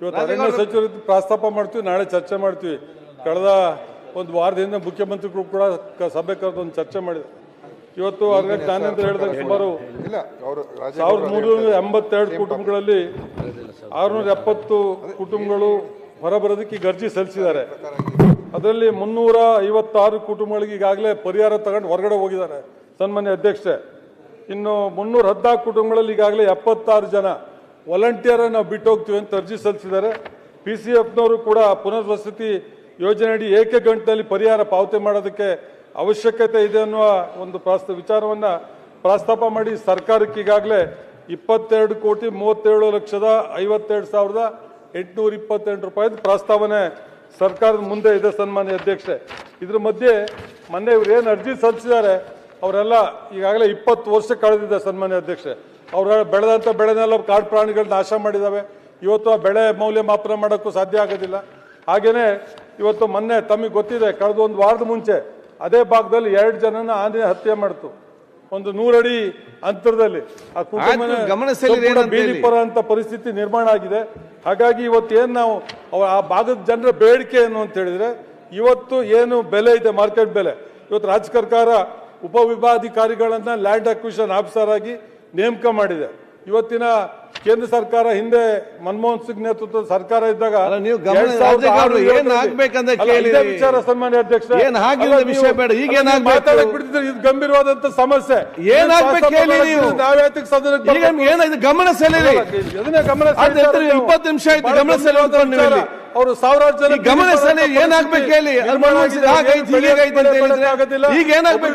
ಇವತ್ತು ಅರಣ್ಯ ಸಚಿವರು ಪ್ರಸ್ತಾಪ ಮಾಡ್ತೀವಿ ನಾಳೆ ಚರ್ಚೆ ಮಾಡ್ತೀವಿ. ಕಳೆದ ಒಂದು ವಾರದಿಂದ ಮುಖ್ಯಮಂತ್ರಿಗಳು ಕೂಡ ಸಭೆ ಕರೆದು ಒಂದು ಚರ್ಚೆ ಮಾಡಿದೆ ಇವತ್ತು ಅರಣ್ಯ ಅಂತ ಹೇಳಿದಾಗ ಸುಮಾರು ಸಾವಿರದ ಮುನ್ನೂರ ಎಂಬತ್ತೆರಡು ಕುಟುಂಬಗಳಲ್ಲಿ ಆರುನೂರ ಎಪ್ಪತ್ತು ಕುಟುಂಬಗಳು ಹೊರಬರೋದಕ್ಕೆ ಗರ್ಜಿ ಅರ್ಜಿ ಸಲ್ಲಿಸಿದ್ದಾರೆ. ಅದರಲ್ಲಿ ಮುನ್ನೂರ ಐವತ್ತಾರು ಕುಟುಂಬಗಳಿಗೆ ಈಗಾಗಲೇ ಪರಿಹಾರ ತಗೊಂಡು ಹೊರಗಡೆ ಹೋಗಿದ್ದಾರೆ ಸನ್ಮಾನ್ಯ ಅಧ್ಯಕ್ಷೆ. ಇನ್ನು ಮುನ್ನೂರ ಹದಿನಾಲ್ಕು ಕುಟುಂಬಗಳಲ್ಲಿ ಈಗಾಗಲೇ ಎಪ್ಪತ್ತಾರು ಜನ ವಾಲಂಟಿಯರ್ ನಾವು ಬಿಟ್ಟು ಹೋಗ್ತೀವಿ ಅಂತ ಅರ್ಜಿ ಸಲ್ಲಿಸಿದ್ದಾರೆ. ಪಿ ಸಿ ಎಫ್ನವರು ಕೂಡ ಪುನರ್ವಸತಿ ಯೋಜನೆಯಡಿ ಏಕಗಂಟದಲ್ಲಿ ಪರಿಹಾರ ಪಾವತಿ ಮಾಡೋದಕ್ಕೆ ಅವಶ್ಯಕತೆ ಇದೆ ಅನ್ನುವ ಒಂದು ಪ್ರಾಸ್ತ ವಿಚಾರವನ್ನು ಪ್ರಸ್ತಾಪ ಮಾಡಿ ಸರ್ಕಾರಕ್ಕೆ ಈಗಾಗಲೇ ಇಪ್ಪತ್ತೆರಡು ಕೋಟಿ ಮೂವತ್ತೇಳು ಲಕ್ಷದ ಐವತ್ತೆರಡು ಸಾವಿರದ ಎಂಟುನೂರ ಇಪ್ಪತ್ತೆಂಟು ರೂಪಾಯಿದು ಪ್ರಸ್ತಾವನೆ ಸರ್ಕಾರದ ಮುಂದೆ ಇದೆ ಸನ್ಮಾನ್ಯ ಅಧ್ಯಕ್ಷೆ. ಇದ್ರ ಮಧ್ಯೆ ಮೊನ್ನೆ ಇವ್ರು ಏನು ಅರ್ಜಿ ಸಲ್ಲಿಸಿದ್ದಾರೆ, ಅವರೆಲ್ಲ ಈಗಾಗಲೇ ಇಪ್ಪತ್ತು ವರ್ಷ ಕಳೆದಿದೆ ಸನ್ಮಾನ್ಯ ಅಧ್ಯಕ್ಷೆ. ಅವ್ರ ಬೆಳೆದಂಥ ಬೆಳೆನೆಲ್ಲ ಕಾಡು ಪ್ರಾಣಿಗಳು ನಾಶ ಮಾಡಿದ್ದಾವೆ ಇವತ್ತು ಆ ಬೆಳೆ ಮೌಲ್ಯಮಾಪನ ಮಾಡೋಕ್ಕೂ ಸಾಧ್ಯ ಆಗೋದಿಲ್ಲ. ಹಾಗೆಯೇ ಇವತ್ತು ಮೊನ್ನೆ ತಮಗೆ ಗೊತ್ತಿದೆ ಕಳೆದ ಒಂದು ವಾರದ ಮುಂಚೆ ಅದೇ ಭಾಗದಲ್ಲಿ ಎರಡು ಜನನ ಆನೆ ಹತ್ಯೆ ಮಾಡ್ತು. ಒಂದು ನೂರಡಿ ಅಂತರದಲ್ಲಿ. ಆ ಕುಟುಂಬ ಆಯ್ತು, ಗಮನ ಏನಂತ ಹೇಳಿ. ಬೀದಿ ಪರ ಅಂತ ಪರಿಸ್ಥಿತಿ ನಿರ್ಮಾಣ ಆಗಿದೆ. ಹಾಗಾಗಿ ಇವತ್ತು ಏನು ನಾವು ಆ ಭಾಗದ ಜನರ ಬೇಡಿಕೆ ಏನು ಅಂತ ಹೇಳಿದ್ರೆ ಇವತ್ತು ಏನು ಬೆಲೆ ಇದೆ ಮಾರ್ಕೆಟ್ ಬೆಲೆ. ಇವತ್ತು ರಾಜ್ಯ ಸರ್ಕಾರ ಉಪವಿಭಾಗಾಧಿಕಾರಿಗಳನ್ನ ಲ್ಯಾಂಡ್ ಅಕ್ವಿಷನ್ ಆಫೀಸರ್ ಆಗಿ ನೇಮಕ ಮಾಡಿದೆ. ಇವತ್ತಿನ ಕೇಂದ್ರ ಸರ್ಕಾರ ಹಿಂದೆ ಮನಮೋಹನ್ ಸಿಂಗ್ ನೇತೃತ್ವದ ಸರ್ಕಾರ ಇದ್ದಾಗ ನೀವು ವಿಚಾರ ಸನ್ಮಾನ್ಯ ಅಧ್ಯಕ್ಷ. ವಿಷಯ ಬೇಡ, ಈಗ? ಮಾತಾಡಕ್ ಬಿಡ್ತಿದ್ರೆ ಇದು ಗಂಭೀರವಾದಂತ ಸಮಸ್ಯೆ. ಏನಾಗ್ಬೇಕು? ಏನಾಯ್ತು ಗಮನ ಸೆಳೆಯಿರಿ ಇಪ್ಪತ್ತು ನಿಮಿಷ ಆಯ್ತು, ಗಮನ ಸೆಳೆಯುವಂತ. ಅವರು ಸಾವಿರಾರು ಜನ ಈ ಗಮನ ಸೆಳೆ ಏನಾಗ್ಬೇಕು ಹೇಳಿ? ಈಗ ಏನಾಗ್ಬೇಕು.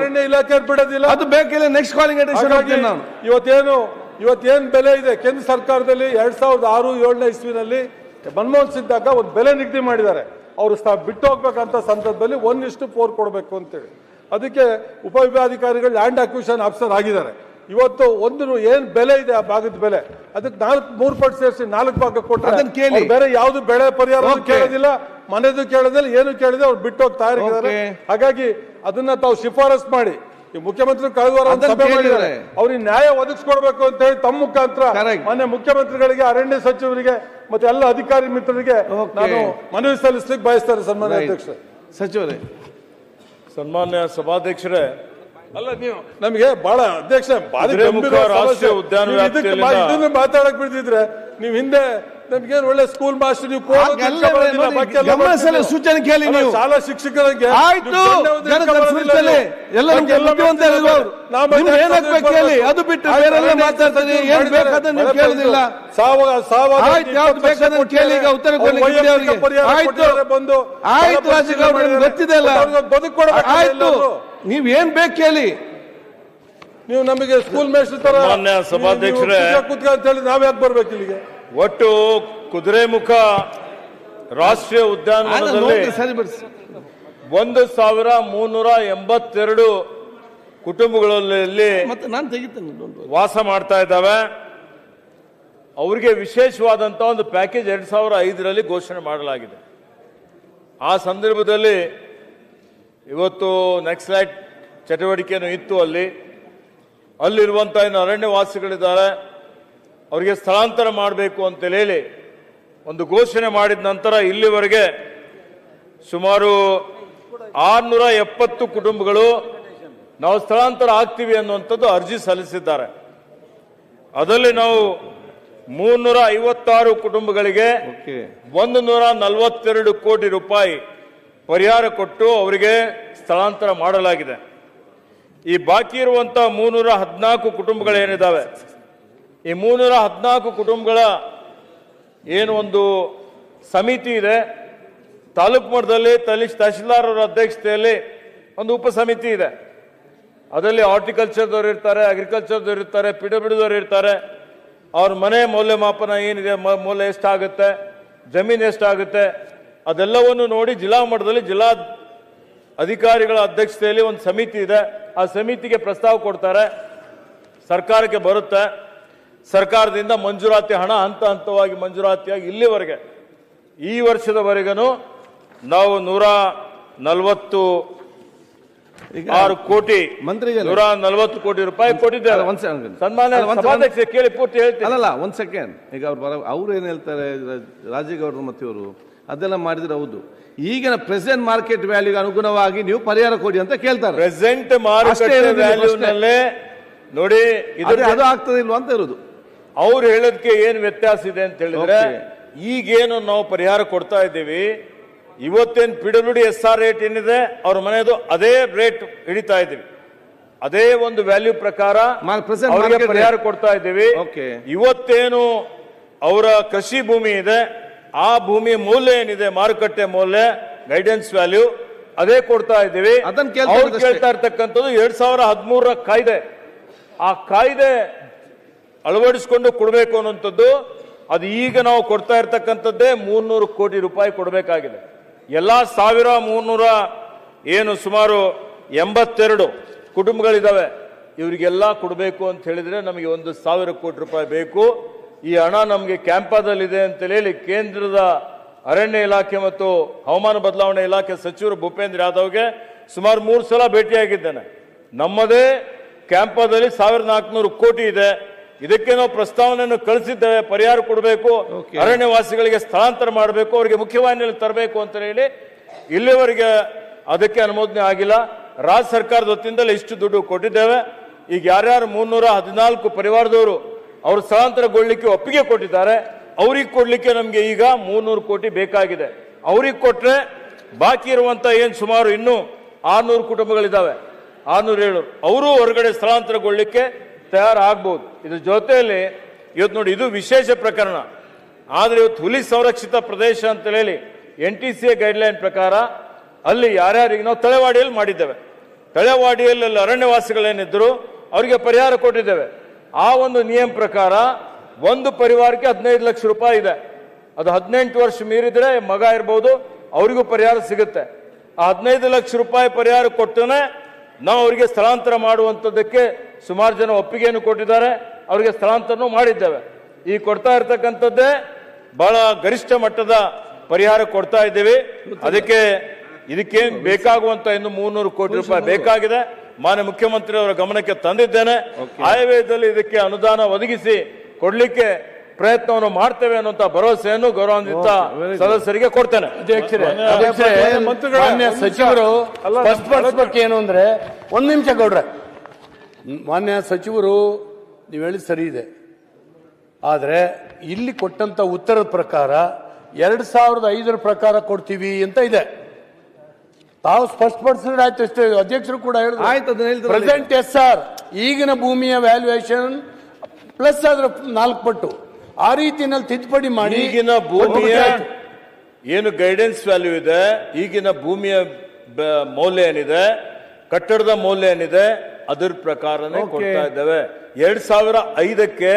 ಅರಣ್ಯ ಇಲಾಖೆ ಬಿಡೋದಿಲ್ಲ. ಅದು ಬೇಕಿಲ್ಲ ನೆಕ್ಸ್ಟ್ ಕಾಲಿಂಗ್ ಅಟೆನ್ಷನ್ ನಾನು. ಇವತ್ತೇನು ಇವತ್ತೇನ್ ಬೆಲೆ ಇದೆ? ಕೇಂದ್ರ ಸರ್ಕಾರದಲ್ಲಿ ಎರಡ್ ಸಾವಿರದ ಆರು ಏಳನೇ ಇಸ್ವಿನಲ್ಲಿ ಮನಮೋಹನ್ ಸಿದ್ದಾಗ ಒಂದು ಬೆಲೆ ನಿಗದಿ ಮಾಡಿದ್ದಾರೆ. ಅವರು ಬಿಟ್ಟು ಹೋಗ್ಬೇಕಂತ ಸಂದರ್ಭದಲ್ಲಿ ಒಂದಿಷ್ಟು ಇಷ್ಟು ಫೋರ್ ಕೊಡಬೇಕು ಅಂತೇಳಿ. ಅದಕ್ಕೆ ಉಪವಿಭಾಗಾಧಿಕಾರಿಗಳು ಲ್ಯಾಂಡ್ ಅಕ್ವಿಷನ್ ಆಫೀಸರ್ ಆಗಿದ್ದಾರೆ. ಇವತ್ತು ಒಂದು ಏನ್ ಬೆಲೆ ಇದೆ ಆ ಭಾಗದ ಬೆಲೆ? ಅದಕ್ಕೆ ನಾಲ್ಕು ಮೂರು ಪಟ್ಟು ಸೇರಿಸಿ ನಾಲ್ಕು ಭಾಗ ಕೊಟ್ಟರೆ ಅದನ್ನ ಕೇಳಿ. ಬೇರೆ ಯಾವ್ದು ಬೆಳೆ ಪರಿಹಾರ ಕೇಳೋದಿಲ್ಲ ಮನೆದು ಕೇಳೋದಿಲ್ಲ ಏನು ಕೇಳಿದೆ ಅವ್ರು ಬಿಟ್ಟು ಹೋಗಿ ಹಾಗಾಗಿ ಅದನ್ನ ತಾವು ಶಿಫಾರಸ್ ಮಾಡಿ. ಈ ಮುಖ್ಯಮಂತ್ರಿ ಕಳೆದವರ ಒಂದು ಸಭೆ ಮಾಡಿದ್ದಾರೆ. ಅವ್ರಿಗೆ ನ್ಯಾಯ ಒದಗಿಸ್ಕೊಡ್ಬೇಕು ಅಂತ ಹೇಳಿ ತಮ್ಮ ಮುಖಾಂತರ ಮನೆ ಮುಖ್ಯಮಂತ್ರಿಗಳಿಗೆ ಅರಣ್ಯ ಸಚಿವರಿಗೆ ಮತ್ತೆ ಎಲ್ಲ ಅಧಿಕಾರಿ ಮಿತ್ರರಿಗೆ ನಾನು ಮನವಿ ಸಲ್ಲಿಸ್ಲಿಕ್ಕೆ ಬಯಸ್ತಾರೆ ಸನ್ಮಾನ್ಯ. ಅಧ್ಯಕ್ಷ ಸಚಿವರೇ. ಸನ್ಮಾನ್ಯ ಸಭಾಧ್ಯಕ್ಷರೇ ಅಲ್ಲ ನೀವು ನಮಗೆ ಬಹಳ ಅಧ್ಯಕ್ಷ ಬಾರಿ ಮಾತಾಡಕ್ ಬಿಡ್ತಿದ್ರೆ ನೀವು ಹಿಂದೆ ನಮ್ಗೇನು ಒಳ್ಳೆ ಸ್ಕೂಲ್ ಮಾಸ್ಟರ್ ನೀವು ಸೂಚನೆ ಕೇಳಿ ನೀವು. ಶಾಲಾ ಶಿಕ್ಷಕರಿಗೆ ಆಯ್ತು ಕೇಳಿ ಅದು ಬಿಟ್ಟು ಆಯ್ತು, ಬೇರೆಲ್ಲ ಮಾತಾಡ್ತಾರೆ, ಏನ್. ಬೇಕಾದ್ರೆ ನೀವು ಕೇಳುದಿಲ್ಲ. ಸಾವ ಸಾವ ಆಯ್ತು, ಯಾವ್ದು ಬೇಕಾದ್ರೆ ಕೇಳಿ, ಈಗ ಉತ್ತರ ಆಯ್ತು. ಬಂದು ಆಯ್ತು ಗೊತ್ತಿದೆ ಅಲ್ಲ. ಬದುಕು ಆಯ್ತು. ಬೇಕು ಕೇಳಿ. ನೀವು ನಮಗೆ ಸ್ಕೂಲ್ ಮೇಸ್ಟರ್ ತರ ಮಾನ್ಯ ಸಭಾಧ್ಯಕ್ಷರೇ. ನೀವು ಕುತ್ಕ ಕುತ್ಕ ಅಂತ ಹೇಳಿ ನಾವ್ ಯಾಕೆ ಬರ್ಬೇಕು ಇಲ್ಲಿಗೆ? ಒಟ್ಟು ಕುದುರೆಮುಖ ರಾಷ್ಟ್ರೀಯ ಉದ್ಯಾನವನದಲ್ಲಿ ಒಂದು ಸಾವಿರ ಮುನ್ನೂರ ಎಂಬತ್ತೆರಡು ಕುಟುಂಬಗಳಲ್ಲಿ ಮತ್ತೆ ನಾನು ತೆಗಿತೇನೆ ವಾಸ ಮಾಡ್ತಾ ಇದ್ದಾವೆ. ಅವರಿಗೆ ವಿಶೇಷವಾದಂಥ ಒಂದು ಪ್ಯಾಕೇಜ್ ಎರಡು ಸಾವಿರ ಐದರಲ್ಲಿ ಘೋಷಣೆ ಮಾಡಲಾಗಿದೆ. ಆ ಸಂದರ್ಭದಲ್ಲಿ ಇವತ್ತು ನೆಕ್ಸ್ಲೈಟ್ ಚಟುವಟಿಕೆಯನ್ನು ಇತ್ತು ಅಲ್ಲಿ. ಅಲ್ಲಿರುವಂಥ ಏನು ಅರಣ್ಯವಾಸಿಗಳಿದ್ದಾರೆ. ಅವರಿಗೆ ಸ್ಥಳಾಂತರ ಮಾಡಬೇಕು ಅಂತ ಹೇಳಿ ಒಂದು ಘೋಷಣೆ ಮಾಡಿದ ನಂತರ ಇಲ್ಲಿವರೆಗೆ ಸುಮಾರು ಆರುನೂರ ಎಪ್ಪತ್ತು ಕುಟುಂಬಗಳು ನಾವು ಸ್ಥಳಾಂತರ ಆಗ್ತೀವಿ ಅನ್ನುವಂಥದ್ದು ಅರ್ಜಿ ಸಲ್ಲಿಸಿದ್ದಾರೆ. ಅದರಲ್ಲಿ ನಾವು ಮೂನ್ನೂರ ಐವತ್ತಾರು ಕುಟುಂಬಗಳಿಗೆ ಒಂದು ನೂರ ನಲವತ್ತೆರಡು ಕೋಟಿ ರೂಪಾಯಿ ಪರಿಹಾರ ಕೊಟ್ಟು ಅವರಿಗೆ ಸ್ಥಳಾಂತರ ಮಾಡಲಾಗಿದೆ. ಈ ಬಾಕಿ ಇರುವಂತಹ ಮೂರ್ನೂರ ಹದಿನಾಲ್ಕು ಕುಟುಂಬಗಳೇನಿದ್ದಾವೆ? ಈ ಮೂನ್ನೂರ ಹದಿನಾಲ್ಕು ಕುಟುಂಬಗಳ ಏನು ಒಂದು ಸಮಿತಿ ಇದೆ. ತಾಲೂಕು ಮಟ್ಟದಲ್ಲಿ ತಲೀಶ್ ತಹಶೀಲ್ದಾರ್ ಅಧ್ಯಕ್ಷತೆಯಲ್ಲಿ ಒಂದು ಉಪ ಸಮಿತಿ ಇದೆ. ಅದರಲ್ಲಿ ಹಾರ್ಟಿಕಲ್ಚರ್ದವ್ರು ಇರ್ತಾರೆ, ಅಗ್ರಿಕಲ್ಚರ್ದವ್ರು ಇರ್ತಾರೆ, ಪಿ ಡಬ್ಲ್ಯೂದವ್ರು ಇರ್ತಾರೆ. ಅವ್ರ ಮನೆ ಮೌಲ್ಯಮಾಪನ ಏನಿದೆ ಮೌಲ್ಯ ಮೂಲ ಎಷ್ಟಾಗುತ್ತೆ, ಜಮೀನು ಎಷ್ಟಾಗುತ್ತೆ, ಅದೆಲ್ಲವನ್ನು ನೋಡಿ ಜಿಲ್ಲಾ ಮಟ್ಟದಲ್ಲಿ ಜಿಲ್ಲಾ ಅಧಿಕಾರಿಗಳ ಅಧ್ಯಕ್ಷತೆಯಲ್ಲಿ ಒಂದು ಸಮಿತಿ ಇದೆ. ಆ ಸಮಿತಿಗೆ ಪ್ರಸ್ತಾವ ಕೊಡ್ತಾರೆ. ಸರ್ಕಾರಕ್ಕೆ ಬರುತ್ತೆ. ಸರ್ಕಾರದಿಂದ ಮಂಜೂರಾತಿ ಹಣ ಹಂತ ಹಂತವಾಗಿ ಮಂಜೂರಾತಿಯಾಗಿ ಇಲ್ಲಿವರೆಗೆ. ಈ ವರ್ಷದವರೆಗೂ ನಾವು ನೂರ ನಲವತ್ತು ಆರು ಕೋಟಿ ಮಂತ್ರಿಗೆ ನೂರ ನಲವತ್ತು ಕೋಟಿ ರೂಪಾಯಿ ಕೊಟ್ಟಿದ್ದಾರೆ. ಸನ್ಮಾನ್ಯ ಸಭಾಧ್ಯಕ್ಷ ಕೇಳಿ ಪೂರ್ತಿ ಹೇಳ್ತೀನಿ. ಅಲ್ಲ ಒಂದ್ ಸೆಕೆಂಡ್. ಈಗ ಅವ್ರು ಬರ ಅವ್ರು ಏನ್ ಹೇಳ್ತಾರೆ ರಾಜೇಗೌಡರು ಮತ್ತೆ ಇವರು? ಅದೆಲ್ಲ ಮಾಡಿದ್ರೆ ಹೌದು. ಈಗಿನ ಪ್ರೆಸೆಂಟ್ ಮಾರ್ಕೆಟ್ ವ್ಯಾಲ್ಯೂಗೆ ಅನುಗುಣವಾಗಿ ನೀವು ಪರಿಹಾರ ಕೊಡಿ ಅಂತ ಕೇಳ್ತಾರೆ. ಪ್ರೆಸೆಂಟ್ ಮಾರ್ಕೆಟ್ ವ್ಯಾಲ್ಯೂನಲ್ಲೇ ವ್ಯಾಲ್ಯೂ ನೋಡಿ ಅದೇ ಅದು ಆಗ್ತದೆ ಇಲ್ವಾ ಅಂತ ಇರೋದು ಅವ್ರು ಹೇಳೋದಕ್ಕೆ ಏನ್ ವ್ಯತ್ಯಾಸ ಇದೆ ಅಂತ ಹೇಳಿದ್ರೆ. ಈಗೇನು ನಾವು ಪರಿಹಾರ ಕೊಡ್ತಾ ಇದ್ದೀವಿ ಇವತ್ತೇನ್ P W D S R rate ಏನಿದೆ ಅವ್ರ ಮನೆಯದು ಅದೇ ರೇಟ್ ಹಿಡಿತಾ ಇದ್ದೀವಿ ಅದೇ ಒಂದು ವ್ಯಾಲ್ಯೂ ಪ್ರಕಾರ ಅವ್ರಿಗೆ ಪರಿಹಾರ ಕೊಡ್ತಾ ಇದ್ದೀವಿ. ಇವತ್ತೇನು ಅವರ ಕೃಷಿ ಭೂಮಿ ಇದೆ ಆ ಭೂಮಿ ಮೌಲ್ಯ ಏನಿದೆ ಮಾರುಕಟ್ಟೆ ಮೌಲ್ಯ ಗೈಡೆನ್ಸ್ ವ್ಯಾಲ್ಯೂ ಅದೇ ಕೊಡ್ತಾ ಇದ್ದೀವಿ. ಕೇಳ್ತಾ ಇರ್ತಕ್ಕಂಥದ್ದು ಎರಡ್ ಸಾವಿರ ಹದಿಮೂರರ ಕಾಯ್ದೆ ಆ ಕಾಯ್ದೆ ಅಳವಡಿಸಿಕೊಂಡು ಕೊಡಬೇಕು ಅನ್ನೋಂಥದ್ದು ಅದು ಈಗ ನಾವು ಕೊಡ್ತಾ ಇರ್ತಕ್ಕಂಥದ್ದೇ ಮೂರ್ನೂರು ಕೋಟಿ ರೂಪಾಯಿ ಕೊಡಬೇಕಾಗಿದೆ. ಎಲ್ಲ ಸಾವಿರ ಮೂರ್ನೂರ ಏನು ಸುಮಾರು ಎಂಬತ್ತೆರಡು ಕುಟುಂಬಗಳಿದ್ದಾವೆ ಇವರಿಗೆಲ್ಲ ಕೊಡಬೇಕು ಅಂತ ಹೇಳಿದ್ರೆ ನಮಗೆ ಒಂದು ಸಾವಿರ ಕೋಟಿ ರೂಪಾಯಿ ಬೇಕು. ಈ ಹಣ ನಮಗೆ ಕ್ಯಾಂಪಾದಲ್ಲಿದೆ ಅಂತ ಹೇಳಿ ಕೇಂದ್ರದ ಅರಣ್ಯ ಇಲಾಖೆ ಮತ್ತು ಹವಾಮಾನ ಬದಲಾವಣೆ ಇಲಾಖೆ ಸಚಿವರು ಭೂಪೇಂದ್ರ ಯಾದವ್ಗೆ ಸುಮಾರು ಮೂರು ಸಲ ಭೇಟಿಯಾಗಿದ್ದೇನೆ. ನಮ್ಮದೇ ಕ್ಯಾಂಪದಲ್ಲಿ ಸಾವಿರದ ನಾಲ್ಕುನೂರು ಕೋಟಿ ಇದೆ. ಇದಕ್ಕೆ ನಾವು ಪ್ರಸ್ತಾವನೆಯನ್ನು ಕಳಿಸಿದ್ದೇವೆ ಪರಿಹಾರ ಕೊಡಬೇಕು. ಅರಣ್ಯವಾಸಿಗಳಿಗೆ ಸ್ಥಳಾಂತರ ಮಾಡಬೇಕು ಅವರಿಗೆ ಮುಖ್ಯವಾಹಿನಿಯಲ್ಲಿ ತರಬೇಕು ಅಂತ ಹೇಳಿ ಇಲ್ಲಿವರೆಗೆ ಅದಕ್ಕೆ ಅನುಮೋದನೆ ಆಗಿಲ್ಲ. ರಾಜ್ಯ ಸರ್ಕಾರದ ವತಿಯಿಂದಲೇ ಇಷ್ಟು ದುಡ್ಡು ಕೊಟ್ಟಿದ್ದೇವೆ. ಈಗ ಯಾರ್ಯಾರು ಮುನ್ನೂರ ಹದಿನಾಲ್ಕು ಪರಿವಾರದವರು ಅವರು ಸ್ಥಳಾಂತರಗೊಳ್ಳಲಿಕ್ಕೆ ಒಪ್ಪಿಗೆ ಕೊಟ್ಟಿದ್ದಾರೆ ಅವ್ರಿಗೆ ಕೊಡಲಿಕ್ಕೆ ನಮಗೆ ಈಗ ಮೂರ್ನೂರು ಕೋಟಿ ಬೇಕಾಗಿದೆ. ಅವ್ರಿಗೆ ಕೊಟ್ಟರೆ ಬಾಕಿ ಇರುವಂಥ ಏನು ಸುಮಾರು ಇನ್ನೂ ಆರ್ನೂರು ಕುಟುಂಬಗಳಿದ್ದಾವೆ. ಆರ್ನೂರ ಏಳು ಅವರು ಹೊರಗಡೆ ಸ್ಥಳಾಂತರಗೊಳ್ಳಿಕ್ಕೆ ತಯಾರಾಗ್ಬೋದು. ಇದ್ರ ಜೊತೆಯಲ್ಲಿ ಇವತ್ತು ನೋಡಿ, ಇದು ವಿಶೇಷ ಪ್ರಕರಣ. ಆದರೆ ಇವತ್ತು ಹುಲಿ ಸಂರಕ್ಷಿತ ಪ್ರದೇಶ ಅಂತ ಹೇಳಿ N T C A guideline ಪ್ರಕಾರ ಅಲ್ಲಿ ಯಾರ್ಯಾರಿಗೆ ನಾವು ತಳೆವಾಡಿಯಲ್ಲಿ ಮಾಡಿದ್ದೇವೆ. ತಳೆವಾಡಿಯಲ್ಲಿ ಅಲ್ಲಿ ಅರಣ್ಯವಾಸಿಗಳೇನಿದ್ರು ಅವರಿಗೆ ಪರಿಹಾರ ಕೊಟ್ಟಿದ್ದೇವೆ. ಆ ಒಂದು ನಿಯಮ ಪ್ರಕಾರ ಒಂದು ಪರಿವಾರಕ್ಕೆ ಹದಿನೈದು ಲಕ್ಷ ರೂಪಾಯಿ ಇದೆ. ಅದು ಹದಿನೆಂಟು ವರ್ಷ ಮೀರಿದರೆ ಮಗ ಇರ್ಬೋದು, ಅವರಿಗೂ ಪರಿಹಾರ ಸಿಗುತ್ತೆ. ಆ ಹದಿನೈದು ಲಕ್ಷ ರೂಪಾಯಿ ಪರಿಹಾರ ಕೊಟ್ಟನೆ ನಾವು ಅವರಿಗೆ ಸ್ಥಳಾಂತರ ಮಾಡುವಂಥದ್ದಕ್ಕೆ ಸುಮಾರು ಜನ ಒಪ್ಪಿಗೆಯನ್ನು ಕೊಟ್ಟಿದ್ದಾರೆ. ಅವರಿಗೆ ಸ್ಥಳಾಂತರನೂ ಮಾಡಿದ್ದೇವೆ. ಈ ಕೊಡ್ತಾ ಇರ್ತಕ್ಕಂಥದ್ದೇ ಬಹಳ ಗರಿಷ್ಠ ಮಟ್ಟದ ಪರಿಹಾರ ಕೊಡ್ತಾ ಇದ್ದೀವಿ. ಅದಕ್ಕೆ ಇದಕ್ಕೇನು ಬೇಕಾಗುವಂತ ಇನ್ನು ಮೂರ್ನೂರು ಕೋಟಿ ರೂಪಾಯಿ ಬೇಕಾಗಿದೆ. ಮಾನ್ಯ ಮುಖ್ಯಮಂತ್ರಿ ಅವರ ಗಮನಕ್ಕೆ ತಂದಿದ್ದೇನೆ. ಆಯವ್ಯದಲ್ಲಿ ಇದಕ್ಕೆ ಅನುದಾನ ಒದಗಿಸಿ ಕೊಡ್ಲಿಕ್ಕೆ ಪ್ರಯತ್ನವನ್ನು ಮಾಡ್ತೇವೆ ಅನ್ನುವಂತ ಭರವಸೆಯನ್ನು ಗೌರವಾನ್ವಿತ ಸದಸ್ಯರಿಗೆ ಕೊಡ್ತೇನೆ ಮಾನ್ಯ. ಸಚಿವರು ಸ್ಪಷ್ಟಪಡಿಸಬೇಕು ಏನು ಅಂದ್ರೆ ಒಂದ್ ನಿಮಿಷ ಗೌಡ್ರೆ ಮಾನ್ಯ ಸಚಿವರು ನೀವು ಹೇಳಿ ಸರಿ ಇದೆ ಆದ್ರೆ ಇಲ್ಲಿ ಕೊಟ್ಟಂತ ಉತ್ತರದ ಪ್ರಕಾರ ಎರಡ್ ಸಾವಿರದ ಐದರ ಪ್ರಕಾರ ಕೊಡ್ತೀವಿ ಅಂತ ಇದೆ ತಾವು ಸ್ಪಷ್ಟಪಡಿಸಿದ್ರೆ ಆಯ್ತು ಅಷ್ಟೇ ಅಧ್ಯಕ್ಷರು ಕೂಡ ಆಯ್ತು, ಅದನ್ನ ಹೇಳಿದ್ರಲ್ಲ ಪ್ರೆಸೆಂಟ್ ಎಸ್ ಆರ್ ಈಗಿನ ಭೂಮಿಯ ವ್ಯಾಲ್ಯೂಯೇಷನ್ ಪ್ಲಸ್ ಅದ್ರ ನಾಲ್ಕು ಪಟ್ಟು ಆ ರೀತಿಯಲ್ಲಿ ತಿದ್ದುಪಡಿ ಮಾಡಿ ಈಗಿನ ಭೂಮಿಯ ಏನು ಗೈಡೆನ್ಸ್ ವ್ಯಾಲ್ಯೂ ಇದೆ ಈಗಿನ ಭೂಮಿಯ ಮೌಲ್ಯ ಏನಿದೆ ಕಟ್ಟಡದ ಮೌಲ್ಯ ಏನಿದೆ ಅದ್ರ ಪ್ರಕಾರನೇ. ಕೊಡ್ತಾ ಇದ್ದೇವೆ. ಎರಡ್ ಸಾವಿರ ಐದಕ್ಕೆ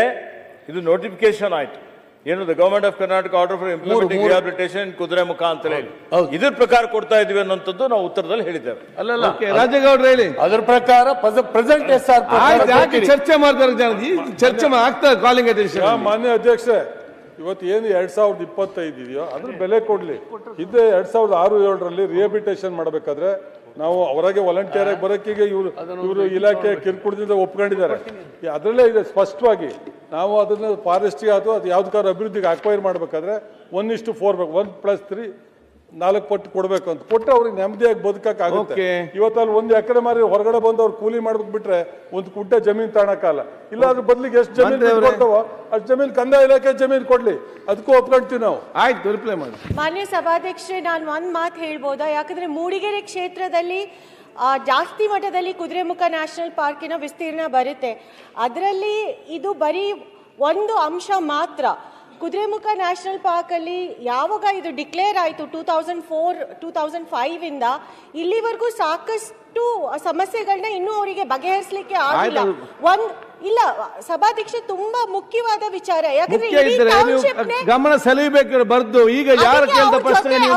ಇದು ನೋಟಿಫಿಕೇಶನ್ ಆಯ್ತು. ಏನು government of Karnataka order for implementing. Rehabilitation ಕುದುರೆ ಮುಖ ಅಂತ ಹೇಳಿ. ಇದ್ರ ಪ್ರಕಾರ ಕೊಡ್ತಾ ಇದೀವಿ ಅನ್ನೋಂಥದ್ದು ನಾವು ಉತ್ತರದಲ್ಲಿ ಹೇಳಿದ್ದೇವೆ. ಅಲ್ಲಲ್ಲ ಓಕೆ. ರಾಜೇಗೌಡ್ರು ಹೇಳಿ. ಅದ್ರ ಪ್ರಕಾರ ಪ್ರೆಸೆಂಟ್ ಎಸ್ ಆರ್ ಯಾಕೆ ಚರ್ಚೆ ಮಾಡ್ತಾರೆ ಜನ ಈ ಚರ್ಚೆ ಮಾ- ಆಗ್ತದೆ ಕಾಲಿಂಗ್ ಅಧ್ಯಕ್ಷ ಮಾನ್ಯ ಅಧ್ಯಕ್ಷೆ ಇವತ್ತು ಏನು ಎರಡು ಸಾವಿರದ ಇಪ್ಪತ್ತೈದು ಇದೆಯೋ ಅದ್ರ ಬೆಲೆ ಕೊಡಲಿ. ಹಿಂದೆ ಎರಡು ಸಾವಿರದ ಆರು ಏಳರಲ್ಲಿ ರಿಹಬಿಟೇಷನ್ ಮಾಡಬೇಕಾದ್ರೆ ನಾವು ಅವರಾಗೆ ವಾಲಂಟಿಯರ್ ಆಗಿ ಬರೋಕ್ಕೀಗ ಇವರು ಇವರು ಇಲಾಖೆ ಕಿರುಕುಳದಿಂದ ಒಪ್ಕೊಂಡಿದ್ದಾರೆ. ಅದರಲ್ಲೇ ಇದೆ ಸ್ಪಷ್ಟವಾಗಿ ನಾವು ಅದನ್ನ ಫಾರೆಸ್ಟ್ಗೆ ಅಥವಾ ಅದು ಯಾವ್ದಕ್ಕಾದ್ರೂ ಅಭಿವೃದ್ಧಿಗೆ ಅಕ್ವೈರ್ ಮಾಡಬೇಕಾದ್ರೆ ಒನ್ ಇಷ್ಟು ಫೋರ್ ಬೇಕು. ಒನ್ ಪ್ಲಸ್ ತ್ರೀ ನಾಲ್ಕು ಪಟ್ಟು ಕೊಡಬೇಕು ಅಂತ. ಕೊಟ್ಟರೆ ಅವ್ರಿಗೆ ನೆಮ್ಮದಿಯಾಗಿ ಬದುಕಕ್ಕಾಗುತ್ತೆ ಇವತ್ತಲ್ಲಿ ಒಂದು ಎಕರೆ ಮಾರಿ ಹೊರಗಡೆ ಬಂದು ಅವ್ರು ಕೂಲಿ ಮಾಡ್ಬೇಕು ಬಿಟ್ರೆ ಒಂದು ಕುಂಟೆ ಜಮೀನ್ ತಾಣಕ್ಕಲ್ಲ. ಇಲ್ಲ ಅದ್ರ ಬದಲಿಗೆ ಎಷ್ಟು ಜಮೀನು. ಕೊಡ್ತಾವೋ ಅಷ್ಟು ಜಮೀನು ಕಂದಾಯ ಇಲಾಖೆ ಜಮೀನು ಕೊಡ್ಲಿ. ಅದಕ್ಕೂ ಒಪ್ಕೊಳ್ತೀವಿ ನಾವು. ಆಯ್ತು ರಿಪ್ಲೈ ಮಾಡಿ. ಮಾನ್ಯ ಸಭಾಧ್ಯಕ್ಷರೇ ನಾನು ಒಂದು ಮಾತು ಹೇಳ್ಬೋದಾ? ಯಾಕಂದ್ರೆ ಮೂಡಿಗೆರೆ ಕ್ಷೇತ್ರದಲ್ಲಿ ಆ, ಜಾಸ್ತಿ ಮಟ್ಟದಲ್ಲಿ ಕುದುರೆಮುಖ ನ್ಯಾಷನಲ್ ಪಾರ್ಕಿನ ವಿಸ್ತೀರ್ಣ ಬರುತ್ತೆ. ಅದರಲ್ಲಿ ಇದು ಬರೀ ಒಂದು ಅಂಶ ಮಾತ್ರ. ಕುದುರೆಮುಖ ನ್ಯಾಷನಲ್ ಪಾರ್ಕಲ್ಲಿ ಯಾವಾಗ ಇದು ಡಿಕ್ಲೇರ್ ಆಯಿತು two thousand four two thousand five ಇಂದ ಇಲ್ಲಿವರೆಗೂ ಸಾಕಷ್ಟು ಸಮಸ್ಯೆಗಳನ್ನ ಇನ್ನೂ ಅವರಿಗೆ ಬಗೆಹರಿಸಲಿಕ್ಕೆ ಆಗಿಲ್ಲ ಒಂದ್ ಇಲ್ಲ ಸಭಾಧ್ಯಕ್ಷ ತುಂಬಾ ಮುಖ್ಯವಾದ ವಿಚಾರ ಯಾಕಂದ್ರೆ ಗಮನ ಸೆಳೆಯಬೇಕು ಬರ್ದು ಈಗ ಯಾರು ಕೇಳಿದ ಜೊತೆ- ನೀವು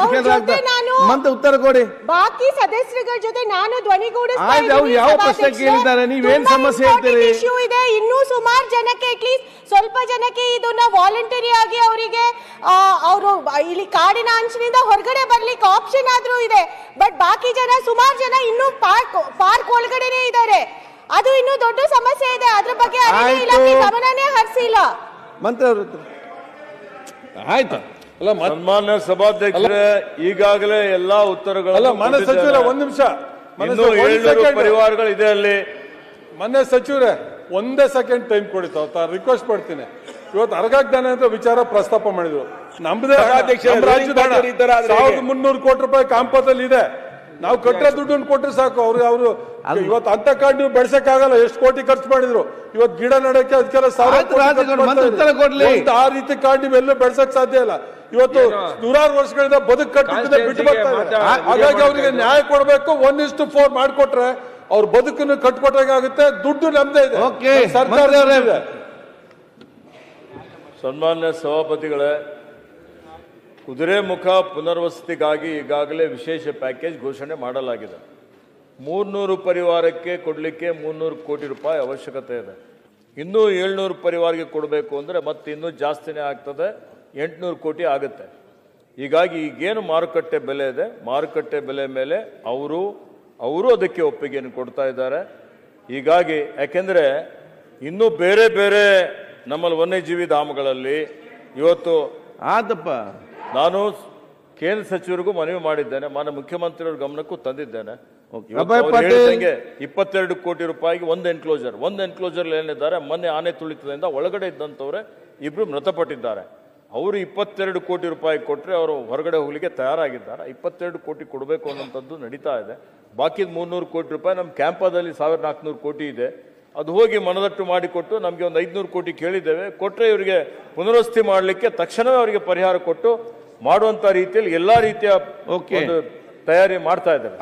ಉತ್ತರ ಕೊಡಿ ಬಾಕಿ ಸದಸ್ಯರ ಜೊತೆ ನಾನು ಧ್ವನಿಗೂಡಿಸ್ತಾ ಇದ್ದೀನಿ ಯಾವ ಪ್ರಶ್ನೆ. ಕೇಳಿದ್ದಾರೆ? ನೀವೇನ್ ಸಮಸ್ಯೆ ಹೇಳ್ತೀರಿ? ಸುಮಾರು ಜನಕ್ಕೆ ಅಟ್ಲೀಸ್ಟ್ ಸ್ವಲ್ಪ ಜನಕ್ಕೆ ಇದನ್ನ ವಾಲಂಟರಿ ಆಗಿ ಅವರಿಗೆ ಅವರು ಇಲ್ಲಿ ಕಾಡಿನ ಅಂಚಿನಿಂದ ಹೊರಗಡೆ ಬರ್ಲಿಕ್ಕೆ ಆಪ್ಷನ್ ಆದ್ರೂ ಇದೆ. ಬಟ್ ಬಾಕಿ ಜನ ಸುಮಾರು ಜನ ಇನ್ನೂ ಪಾರ್ಕ್ ಪಾರ್ಕ್ ಒಳಗಡೆನೆ ಇದ್ದಾರೆ ಅದು ಇನ್ನೂ ದೊಡ್ಡ ಸಮಸ್ಯೆ ಇದೆ. ಅದ್ರ ಬಗ್ಗೆ ಅರಣ್ಯ. ಇಲಾಖೆ ಗಮನನೇ ಹರಿಸಿಲ್ಲ. ಆಯ್ತು. ಅಲ್ಲ ಸನ್ಮಾನ್ಯ ಸಭಾಧ್ಯಕ್ಷರೇ ಈಗಾಗಲೇ ಎಲ್ಲಾ ಉತ್ತರಗಳು ಮನೆ ಸಚಿವರೇ ಒಂದ್ ನಿಮಿಷ. ಪರಿವಾರಗಳು ಇದೆ ಅಲ್ಲಿ. ಮನೆ ಸಚಿವರೇ ಒಂದೇ ಸೆಕೆಂಡ್ ಟೈಮ್ ಕೊಡಿ ತಾವು ರಿಕ್ವೆಸ್ಟ್ ಮಾಡ್ತೀನಿ. ಇವತ್ತು ಅರ್ಗಾಗ್ದಾನೆ ಅಂತ ವಿಚಾರ ಪ್ರಸ್ತಾಪ ಮಾಡಿದ್ರು. ನಮ್ದೇ ಮುನ್ನೂರು ಕೋಟಿ ರೂಪಾಯಿ ಕಾಂಪದಲ್ಲಿ ಇದೆ. ನಾವು ಕಟ್ಟೋ ದುಡ್ಡನ್ನು ಕೊಟ್ಟರೆ ಸಾಕು. ಅವ್ರು ಅವರು ಇವತ್ತು ಅಂತ ಕಾರ್ಡ್ ನೀವು ಬೆಳೆಸಕ್ಕಾಗಲ್ಲ. ಎಷ್ಟು ಕೋಟಿ ಖರ್ಚು ಮಾಡಿದ್ರು. ಇವತ್ತು ಗಿಡ ನೆಡಕ್ಕೆ ಅದಕ್ಕೆಲ್ಲ ಸಾವಿರ ಕೊಡ್ಲಿ. ಆ ರೀತಿ ಕಾರ್ಡ್ ನೀವು ಎಲ್ಲೂ ಬೆಳೆಸಕ್ ಸಾಧ್ಯ ಇಲ್ಲ. ಇವತ್ತು ನೂರಾರು ವರ್ಷಗಳಿಂದ ಬದುಕು ಕಟ್ಟಿದ್ದೆ ಬಿಟ್ಟು ಬರ್ತಾರೆ ಹಾಗಾಗಿ ಅವರಿಗೆ ನ್ಯಾಯ ಕೊಡಬೇಕು. ಒನ್ ಇಷ್ಟು ಫೋರ್ ಮಾಡಿಕೊಟ್ರೆ ಅವ್ರ ಬದುಕನ್ನು ಕಟ್ಕೊಟ್ಟಾಗುತ್ತೆ ದುಡ್ಡು ನಮ್ದೇ ಇದೆ. ಓಕೆ, ಸರ್ಕಾರ ಮಂತ್ರಿ ಇದೆ. ಸನ್ಮಾನ್ಯ ಸಭಾಪತಿಗಳೇ ಕುದುರೆಮುಖ ಪುನರ್ವಸತಿಗಾಗಿ ಈಗಾಗಲೇ ವಿಶೇಷ ಪ್ಯಾಕೇಜ್ ಘೋಷಣೆ ಮಾಡಲಾಗಿದೆ. ಮೂರ್ನೂರು ಪರಿವಾರಕ್ಕೆ ಕೊಡಲಿಕ್ಕೆ ಮುನ್ನೂರು ಕೋಟಿ ರೂಪಾಯಿ ಅವಶ್ಯಕತೆ ಇದೆ. ಇನ್ನೂ ಏಳ್ನೂರು ಪರಿವಾರಕ್ಕೆ ಕೊಡಬೇಕು ಅಂದರೆ ಮತ್ತೆ ಇನ್ನೂ ಜಾಸ್ತಿನೇ ಆಗ್ತದೆ ಎಂಟುನೂರು ಕೋಟಿ ಆಗುತ್ತೆ. ಹೀಗಾಗಿ ಈಗೇನು ಮಾರುಕಟ್ಟೆ ಬೆಲೆ ಇದೆ ಮಾರುಕಟ್ಟೆ ಬೆಲೆ ಮೇಲೆ ಅವರು ಅವರು ಅದಕ್ಕೆ ಒಪ್ಪಿಗೆಯನ್ನು ಕೊಡ್ತಾ ಇದ್ದಾರೆ. ಹೀಗಾಗಿ ಯಾಕೆಂದರೆ ಇನ್ನೂ ಬೇರೆ ಬೇರೆ ನಮ್ಮಲ್ಲಿ ವನ್ಯಜೀವಿ ಧಾಮಗಳಲ್ಲಿ ಇವತ್ತು ಆದಪ್ಪ. ನಾನು ಕೇಂದ್ರ ಸಚಿವರಿಗೂ ಮನವಿ ಮಾಡಿದ್ದೇನೆ ಮಾನ್ಯ ಮುಖ್ಯಮಂತ್ರಿಯವ್ರ ಗಮನಕ್ಕೂ ತಂದಿದ್ದೇನೆ. ಇಪ್ಪತ್ತೆರಡು ಕೋಟಿ ರೂಪಾಯಿಗೆ ಒಂದು ಎನ್ಕ್ಲೋಜರ್ ಒಂದು ಎನ್ಕ್ಲೋಜರ್ ಏನಿದ್ದಾರೆ ಮೊನ್ನೆ ಆನೆ ತುಳಿತದಿಂದ ಒಳಗಡೆ ಇದ್ದಂಥವ್ರೆ ಇಬ್ರು ಮೃತಪಟ್ಟಿದ್ದಾರೆ. ಅವರು ಇಪ್ಪತ್ತೆರಡು ಕೋಟಿ ರೂಪಾಯಿ ಕೊಟ್ಟರೆ ಅವರು ಹೊರಗಡೆ ಹೋಗಲಿಕ್ಕೆ ತಯಾರಾಗಿದ್ದಾರೆ. ಇಪ್ಪತ್ತೆರಡು ಕೋಟಿ ಕೊಡಬೇಕು ಅನ್ನೋಂಥದ್ದು ನಡೀತಾ ಇದೆ. ಬಾಕಿದ ಮುನ್ನೂರು ಕೋಟಿ ರೂಪಾಯಿ ನಮ್ಮ ಕ್ಯಾಂಪದಲ್ಲಿ ಸಾವಿರದ ನಾಲ್ಕುನೂರು ಕೋಟಿ ಇದೆ. ಅದು ಹೋಗಿ ಮನದಟ್ಟು ಮಾಡಿಕೊಟ್ಟು ನಮಗೆ ಒಂದು ಐದುನೂರು ಕೋಟಿ ಕೇಳಿದ್ದೇವೆ. ಕೊಟ್ಟರೆ ಇವರಿಗೆ ಪುನರ್ವಸತಿ ಮಾಡಲಿಕ್ಕೆ ತಕ್ಷಣವೇ ಅವರಿಗೆ ಪರಿಹಾರ ಕೊಟ್ಟು ಮಾಡುವಂಥ ರೀತಿಯಲ್ಲಿ ಎಲ್ಲ ರೀತಿಯ ತಯಾರಿ ಮಾಡ್ತಾ ಇದ್ದಾರೆ.